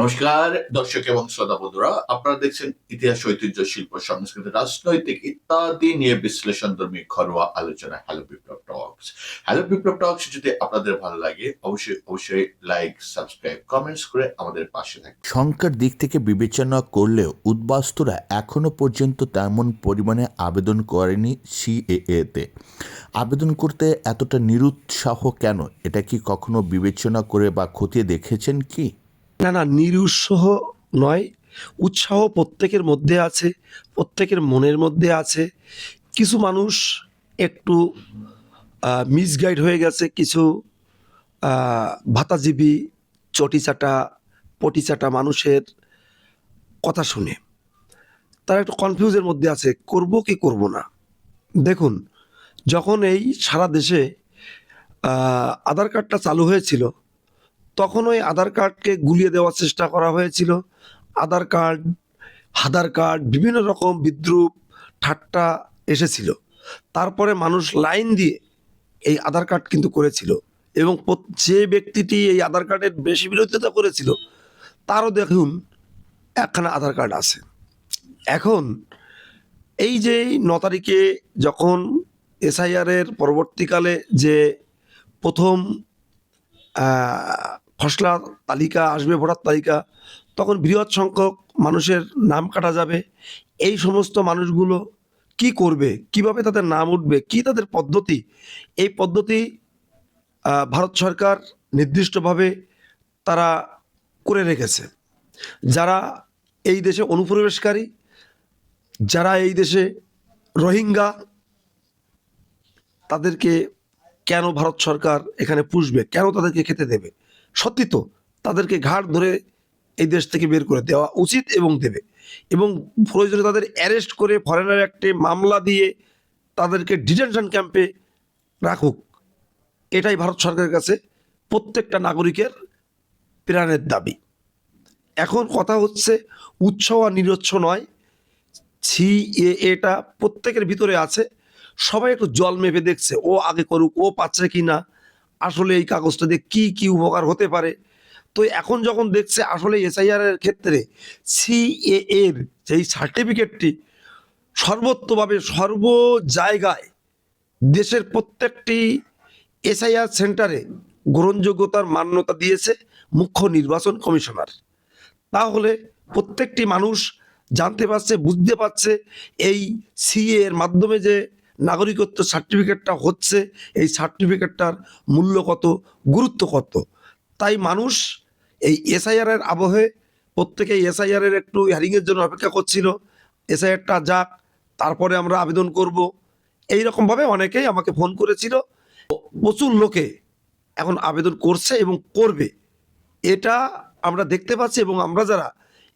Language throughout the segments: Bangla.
নমস্কার, দর্শক এবং শ্রোতা বন্ধুরা, আপনারা দেখছেন ইতিহাস ঐতিহ্য, শিল্প, সংস্কৃতি, রাজনৈতিক ইত্যাদি নিয়ে বিশ্লেষণধর্মী ঘরোয়া আলোচনা হ্যালো বিপ্লব টক্স হ্যালো বিপ্লব টক্স যদি আপনাদের ভালো লাগে, অবশ্যই অবশ্যই লাইক সাবস্ক্রাইব কমেন্টস করে আমাদের পাশে থাকবেন সংখ্যার দিক থেকে বিবেচনা করলেও উদ্বাস্তুরা এখনও পর্যন্ত তেমন পরিমাণে আবেদন করেনি সিএএতে আবেদন করতে এতটা নিরুৎসাহ কেন? এটা কি কখনো বিবেচনা করে বা খতিয়ে দেখেছেন কি? না না, নিরুৎসাহ নয়। উৎসাহ প্রত্যেকের মধ্যে আছে, প্রত্যেকের মনের মধ্যে আছে। কিছু মানুষ একটু মিসগাইড হয়ে গেছে, কিছু ভাতাজীবী, চটিচাটা, পটিচাটা মানুষের কথা শুনে। তারা একটু কনফিউজের মধ্যে আছে, করব কি করব না? দেখুন, যখন এই সারা দেশে আধার কার্ডটা চালু হয়েছিল তখন ওই আধার কার্ডকে গুলিয়ে দেওয়ার চেষ্টা করা হয়েছিল। আধার কার্ড আধার কার্ড, বিভিন্ন রকম বিদ্রুপ, ঠাট্টা এসেছিল। তারপরে মানুষ লাইন দিয়ে এই আধার কার্ড কিন্তু করেছিল এবং যে ব্যক্তিটি এই আধার কার্ডের বেশি বিরোধিতা করেছিল, তারও দেখুন একখানা আধার কার্ড আছে। এখন এই যে ন তারিখে যখন এসআইআরের পরবর্তীকালে যে প্রথম খসড়া তালিকা আসবে, ভোটার তালিকা। তখন বৃহৎ সংখ্যক মানুষের নাম কাটা যাবে। এই সমস্ত মানুষগুলো কি করবে? কীভাবে তাদের নাম উঠবে? কি তাদের পদ্ধতি? এই পদ্ধতি ভারত সরকার নির্দিষ্টভাবে তারা করে রেখেছে। যারা এই দেশে অনুপ্রবেশকারী, যারা এই দেশে রোহিঙ্গা, তাদেরকে কেন ভারত সরকার এখানে পুষবে? কেন তাদেরকে খেতে দেবে? সত্যি তো তাদেরকে ঘাট ধরে এই দেশ থেকে বের করে দেওয়া উচিত এবং দেবে। এবং প্রয়োজনে তাদের অ্যারেস্ট করে ফরেনার অ্যাক্টে মামলা দিয়ে তাদেরকে ডিটেনশন ক্যাম্পে রাখুক। এটাই ভারত সরকারের কাছে প্রত্যেকটা নাগরিকের প্রাণের দাবি। এখন কথা হচ্ছে, উৎসাহ আর নিরুৎস নয়। ছি এটা প্রত্যেকের ভিতরে আছে। সবাই একটু জল মেপে দেখছে, ও আগে করুক, ও পাচ্ছে কি না আসলে এই কাগজটা দিয়ে কী কী উপকার হতে পারে? তো এখন যখন দেখছে আসলে এসআইআর এর ক্ষেত্রে সিএ এর যেই সার্টিফিকেটটি সর্বত্রভাবে সর্ব জায়গায় দেশের প্রত্যেকটি এসআইআর সেন্টারে গ্রহণযোগ্যতার মান্যতা দিয়েছে মুখ্য নির্বাচন কমিশনার। তাহলে প্রত্যেকটি মানুষ জানতে পারছে, বুঝতে পারছে এই সিএ এর মাধ্যমে যে নাগরিকত্ব সার্টিফিকেটটা হচ্ছে, এই সার্টিফিকেটটার মূল্য কত, গুরুত্ব কত? তাই মানুষ এই এসআইআর এর আবহে প্রত্যেকে এসআইআর এর একটু হিয়ারিংয়ের জন্য অপেক্ষা করছিল। এসআইআরটা যাক, তারপরে আমরা আবেদন করব। এই রকমভাবে অনেকেই আমাকে ফোন করেছিল। প্রচুর লোকে এখন আবেদন করছে এবং করবে। এটা আমরা দেখতে পাচ্ছি এবং আমরা যারা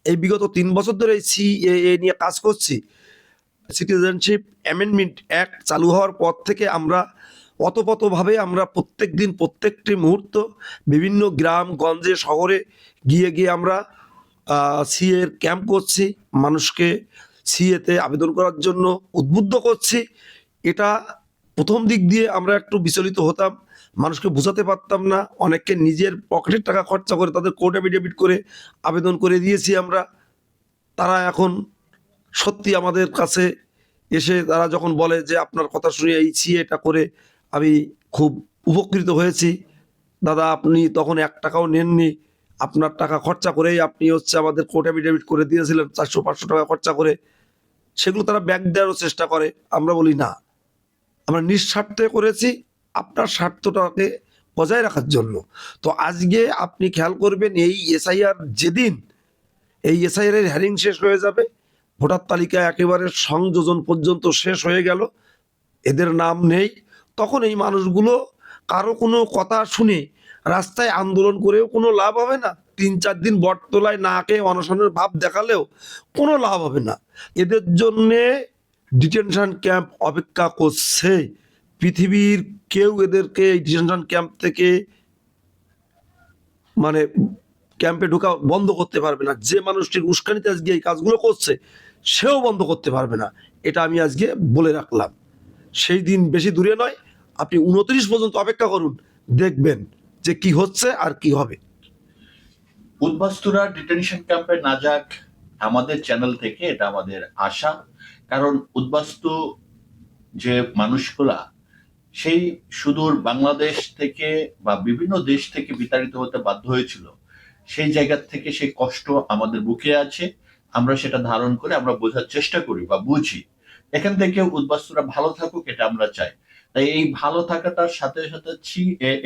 এই বিগত তিন বছর ধরে সিএএ নিয়ে কাজ করছি সিটিজেনশিপ অ্যামেন্ডমেন্ট অ্যাক্ট চালু হওয়ার পর থেকে আমরা অতপতভাবে আমরা প্রত্যেক দিন প্রত্যেকটি মুহূর্ত বিভিন্ন গ্রাম, গঞ্জে, শহরে গিয়ে গিয়ে আমরা সিএর ক্যাম্প করছি, মানুষকে সিএতে আবেদন করার জন্য উদ্বুদ্ধ করছি। এটা প্রথম দিক দিয়ে আমরা একটু বিচলিত হতাম, মানুষকে বোঝাতে পারতাম না, অনেককে নিজের পকেটের টাকা খরচা করে তাদের কোর্ট অ্যাফিডেভিট করে আবেদন করে দিয়েছি আমরা। তারা এখন সত্যি আমাদের কাছে এসে তারা যখন বলে যে আপনার কথা শুনে এইছি এটা করে আমি খুব উপকৃত হয়েছি। দাদা, আপনি তখন এক টাকাও নেননি। আপনার টাকা খরচা করেই আপনি হচ্ছে আমাদের কোর্ট অ্যাফিডেভিট করে দিয়েছিলেন, চারশো, পাঁচশো টাকা খরচা করে। সেগুলো তারা ব্যাক দেওয়ারও চেষ্টা করে। আমরা বলি, না, আমরা নিঃস্বার্থে করেছি আপনার স্বার্থটাকে বজায় রাখার জন্য। তো আজকে আপনি খেয়াল করবেন, এই এসআইআর যেদিন, এই এসআইআর এর হ্যারিং শেষ হয়ে যাবে। ভোটার তালিকা একেবারে সংযোজন পর্যন্ত শেষ হয়ে গেল, এদের নাম নেই। তখন এই মানুষগুলো কারও কোনো কথা শুনে রাস্তায় আন্দোলন করেও কোনো লাভ হবে না। তিন চার দিন বটতলায় না খেয়ে অনশনের ভাব দেখালেও কোনো লাভ হবে না। এদের জন্যে ডিটেনশন ক্যাম্প অপেক্ষা করছে। পৃথিবীর কেউ এদেরকে এই ডিটেনশন ক্যাম্প থেকে মানে ক্যাম্পে ঢোকা বন্ধ করতে পারবে না। যে মানুষটির উস্কানিতে আজকে এই কাজগুলো করছে, সেও বন্ধ করতে পারবে না। এটা আমি আজকে বলে রাখলাম। সেই দিন বেশি দূরে নয়, আপনি উনত্রিশ পর্যন্ত অপেক্ষা করুন, দেখবেন যে কি হচ্ছে আর কি হবে। উদ্বাস্তুরা ডিটেনশন ক্যাম্পে না যাক, আমাদের চ্যানেল থেকে এটা আমাদের আশা। কারণ উদ্বাস্তু যে মানুষগুলা, সেই সুদূর বাংলাদেশ থেকে বা বিভিন্ন দেশ থেকে বিতাড়িত হতে বাধ্য হয়েছিল। সেই জায়গা থেকে সেই কষ্ট আমাদের বুকে আছে, আমরা সেটা ধারণ করে আমরা বোঝার চেষ্টা করি বা বুঝি। এখান থেকে উদ্বাস্তুরা ভালো থাকুক, এটা আমরা চাই। তাই এই ভালো থাকাটার সাথে সাথে সি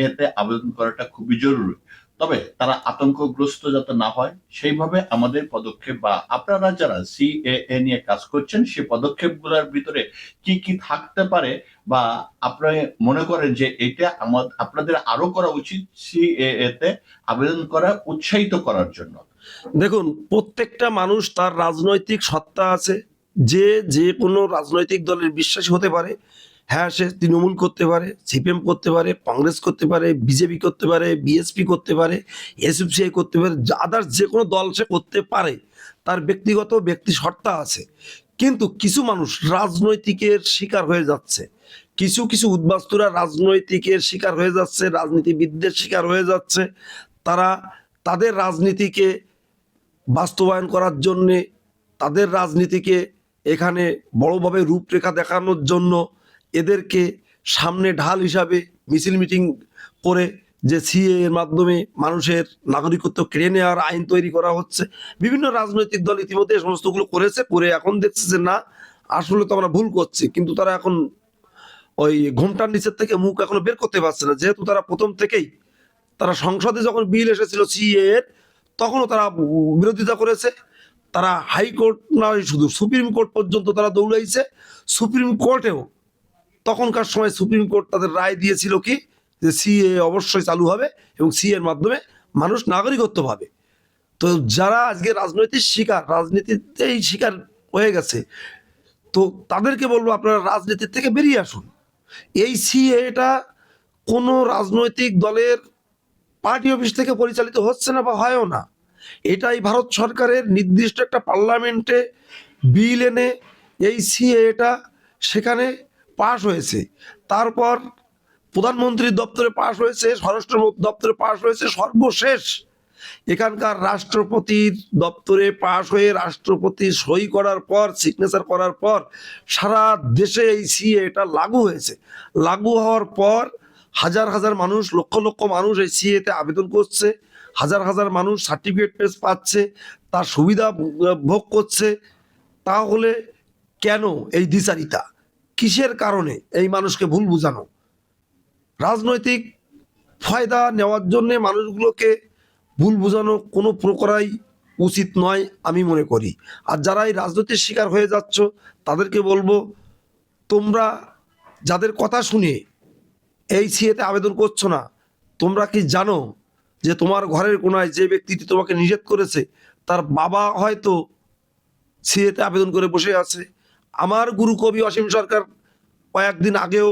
এতে আবেদন করাটা খুবই জরুরি। তবে তারা আতঙ্কগ্রস্ত যাতে না হয়, সেইভাবে আমাদের পদক্ষেপ বা আপনারা যারা সিএএ নিয়ে কাজ করছেন সেই পদক্ষেপগুলোর ভিতরে কি কি থাকতে পারে বা আপনারা মনে করেন যে এটা আমাদের আপনাদের আরও করা উচিত সিএএ তে আবেদন করা উৎসাহিত করার জন্য? দেখুন, প্রত্যেকটা মানুষ তার রাজনৈতিক সত্তা আছে। যে যে কোনো রাজনৈতিক দলের বিশ্বাসী হতে পারে। হ্যাঁ সে তৃণমূল করতে পারে, সিপিএম করতে পারে, কংগ্রেস করতে পারে, বিজেপি করতে পারে, বিএসপি করতে পারে এসএফসিআই করতে পারে আদার্স যে কোনো দল সে করতে পারে, তার ব্যক্তিগত ব্যক্তি সত্তা আছে। কিন্তু কিছু মানুষ রাজনৈতিকের শিকার হয়ে যাচ্ছে। কিছু কিছু উদ্বাস্তুরা রাজনৈতিকের শিকার হয়ে যাচ্ছে, রাজনীতিবিদদের শিকার হয়ে যাচ্ছে। তারা তাদের রাজনীতিকে বাস্তবায়ন করার জন্যে, তাদের রাজনীতিকে এখানে বড়ভাবে রূপরেখা দেখানোর জন্য এদেরকে সামনে ঢাল হিসাবে মিছিল মিটিং করে যে সিএ এর মাধ্যমে মানুষের নাগরিকত্ব কেড়ে নেওয়ার আইন তৈরি করা হচ্ছে। বিভিন্ন রাজনৈতিক দল ইতিমধ্যে এই সমস্তগুলো করেছে, করে এখন দেখছে যে না, আসলে তো আমরা ভুল করছি। কিন্তু তারা এখন ওই ঘোমটার নিচের থেকে মুখ এখনও বের করতে পারছে না। যেহেতু তারা প্রথম থেকেই তারা সংসদে যখন বিল এসেছিল সিএ এর, তখনও তারা বিরোধিতা করেছে। তারা হাইকোর্ট নয় শুধু সুপ্রিম কোর্ট পর্যন্ত তারা দৌড়াইছে। সুপ্রিম কোর্টেও তখনকার সময় সুপ্রিম কোর্ট তাদের রায় দিয়েছিল কি? যে সিএ অবশ্যই চালু হবে এবং সি এর মাধ্যমে মানুষ নাগরিকত্ব পাবে। তো যারা আজকে রাজনৈতিক শিকার, রাজনীতিতেই শিকার হয়ে গেছে, তো তাদেরকে বলব আপনারা রাজনীতির থেকে বেরিয়ে আসুন। এই সিএটা কোনো রাজনৈতিক দলের পার্টি অফিস থেকে পরিচালিত হচ্ছে না বা হয়ও না। এটাই ভারত সরকারের নির্দিষ্ট একটা পার্লামেন্টে বিল এনে এই সিএটা সেখানে পাশ হয়েছে। তারপর প্রধানমন্ত্রীর দপ্তরে পাশ হয়েছে, স্বরাষ্ট্র দপ্তরে পাশ হয়েছে সর্বশেষ। এখানকার রাষ্ট্রপতির দপ্তরে পাশ হয়ে রাষ্ট্রপতি সই করার পর সিগনেচার করার পর সারা দেশে এই সিএ এটা লাগু হয়েছে। লাগু হওয়ার পর হাজার হাজার মানুষ, লক্ষ লক্ষ মানুষ এই সিএতে আবেদন করছে। হাজার হাজার মানুষ সার্টিফিকেট পেস পাচ্ছে, তার সুবিধা ভোগ করছে। তাহলে কেন এই দ্বিচারিতা কিসের কারণে এই মানুষকে ভুল বুঝানো? রাজনৈতিক ফায়দা নেওয়ার জন্যে মানুষগুলোকে ভুল বোঝানো কোনো প্রকারাই উচিত নয় আমি মনে করি। আর যারা এই রাজনীতির শিকার হয়ে যাচ্ছ, তাদেরকে বলব, তোমরা যাদের কথা শুনে এই সিএতে আবেদন করছ না, তোমরা কি জানো যে তোমার ঘরের কোনায় যে ব্যক্তিটি তোমাকে নিষেধ করেছে, তার বাবা হয়তো সিএতে আবেদন করে বসে আছে? আমার গুরু কবি অসীম সরকার কয়েকদিন আগেও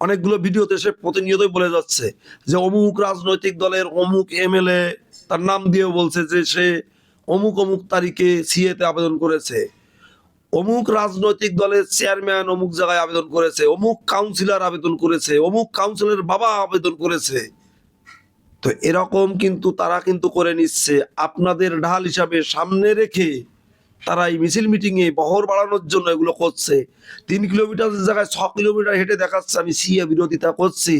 অনেকগুলো ভিডিওতে সে প্রতিনিয়তই বলে যাচ্ছে যে অমুক রাজনৈতিক দলের অমুক এমএলএ তার নাম দিয়েও বলছে যে সে অমুক অমুক তারিখে সিএতে আবেদন করেছে। অমুক রাজনৈতিক দলের চেয়ারম্যান অমুক জায়গায় আবেদন করেছে, অমুক কাউন্সিলর আবেদন করেছে, অমুক কাউন্সিলরের বাবা আবেদন করেছে। তো এরকম কিন্তু তারা কিন্তু করে নিচ্ছে। আপনাদের ঢাল হিসাবে সামনে রেখে তারা এই মিছিল মিটিংয়ে বহর বাড়ানোর জন্য এগুলো করছে। তিন কিলোমিটার জায়গায় ছ কিলোমিটার হেঁটে দেখাচ্ছে আমি সিএ বিরোধিতা করছি।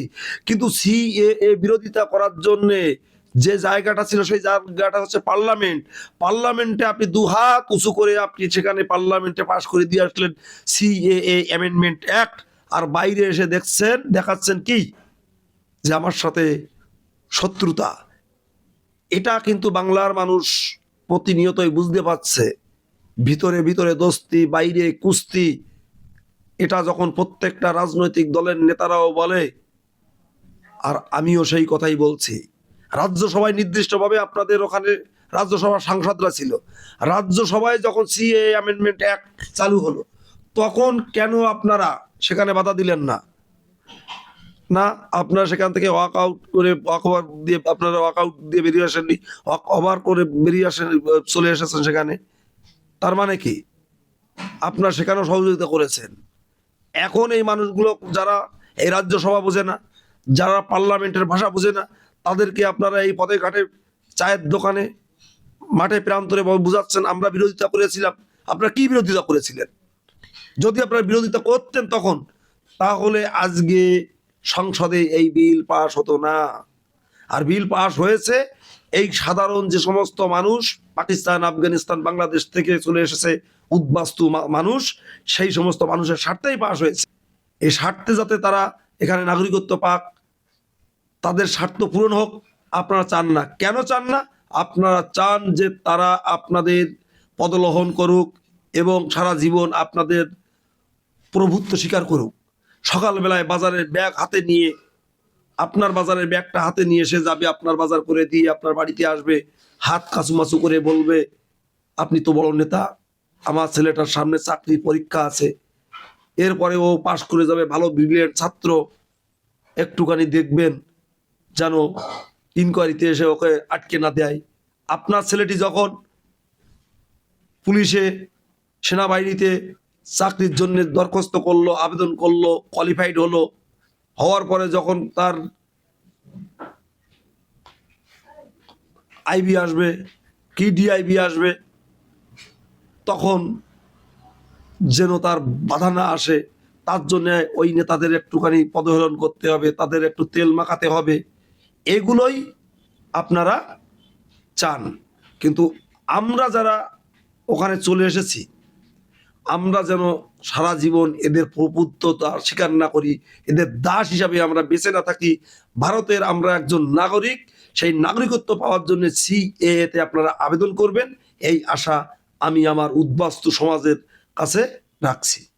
কিন্তু সিএ বিরোধিতা করার জন্যে যে জায়গাটা ছিল সেই জায়গাটা হচ্ছে পার্লামেন্ট। পার্লামেন্টে আপনি দু হাত উঁচু করে আপনি সেখানে পার্লামেন্টে পাশ করে দিয়ে আসলেন সিএএ অ্যামেন্ডমেন্ট অ্যাক্ট। আর বাইরে এসে দেখছেন, দেখাচ্ছেন কি? যে আমার সাথে শত্রুতা। এটা কিন্তু বাংলার মানুষ প্রতিনিয়তই বুঝতে পারছে। ভিতরে ভিতরে দোস্তি, বাইরে কুস্তি। এটা যখন প্রত্যেকটা রাজনৈতিক দলের নেতারাও বলে, আর আমিও সেই কথাই বলছি। রাজ্যসভায় নির্দিষ্টভাবে আপনাদের ওখানে রাজ্যসভার সাংসদরা ছিল। রাজ্যসভায় যখন সিএ অ্যামেন্ডমেন্ট অ্যাক্ট চালু হলো, তখন কেন আপনারা সেখানে বাধা দিলেন না? না, আপনারা সেখান থেকে ওয়াক আউট করে ওয়াক ওভার দিয়ে আপনারা ওয়াক আউট দিয়ে বেরিয়ে আসেননি? ওয়াক ওভার করে বেরিয়ে আসেন, চলে এসেছেন সেখানে? তার মানে কি? আপনার সেখানেও সহযোগিতা করেছেন। এখন এই মানুষগুলো যারা এই রাজ্যসভা বোঝে না, যারা পার্লামেন্টের ভাষা বোঝে না, তাদেরকে আপনারা এই পদে ঘাটে চায়ের দোকানে মাঠে প্রান্তরে বুঝাচ্ছেন, আমরা বিরোধিতা করেছিলাম। আপনারা কি বিরোধিতা করেছিলেন? যদি আপনারা বিরোধিতা করতেন তখন, তাহলে আজকে সংসদে এই বিল পাশ হতো না। আর বিল পাশ হয়েছে এই সাধারণ যে সমস্ত মানুষ পাকিস্তান, আফগানিস্তান, বাংলাদেশ থেকে চলে এসেছে উদ্বাস্তু মানুষ, সেই সমস্ত মানুষের স্বার্থেই পাশ হয়েছে। এই স্বার্থে যাতে তারা এখানে নাগরিকত্ব পাক, তাদের স্বার্থ পূরণ হোক, আপনারা চান না। কেন চান না? আপনারা চান যে তারা আপনাদের পদলোহন করুক এবং সারা জীবন আপনাদের প্রভুত্ব স্বীকার করুক। সকালবেলায় বাজারের ব্যাগ হাতে নিয়ে আপনার বাজারের ব্যাগটা হাতে নিয়ে এসে যাবে, আপনার বাজার করে দিয়ে আপনার বাড়িতে আসবে, হাত কাচুমাচু করে বলবে, আপনি তো বড় নেতা, আমার ছেলেটার সামনে চাকরির পরীক্ষা আছে। এরপরে ও পাশ করে যাবে, ভালো ব্রিলিয়েন্ট ছাত্র, একটুখানি দেখবেন যেন ইনকোয়ারিতে এসে ওকে আটকে না দেয়। আপনার ছেলেটি যখন পুলিশে সেনাবাহিনীতে চাকরির জন্য দরখাস্ত করল, আবেদন করল কোয়ালিফাইড হলো হওয়ার পরে যখন তার আইবি আসবে, কি ডিআইবি আসবে, তখন যেন তার বাধা না আসে, তার জন্য ওই নেতাদের একটুখানি পদহেলন করতে হবে, তাদের একটু তেল মাখাতে হবে, এগুলোই আপনারা চান। কিন্তু আমরা যারা ওখানে চলে এসেছি আমরা যেন সারা জীবন এদের প্রভুত্বতা স্বীকার না করি, এদের দাস হিসাবে আমরা বেঁচে না থাকি। ভারতের আমরা একজন নাগরিক, সেই নাগরিকত্ব পাওয়ার জন্য সি এতে আপনারা আবেদন করবেন। এই আশা আমি আমার উদ্বাস্তু সমাজের কাছে রাখছি।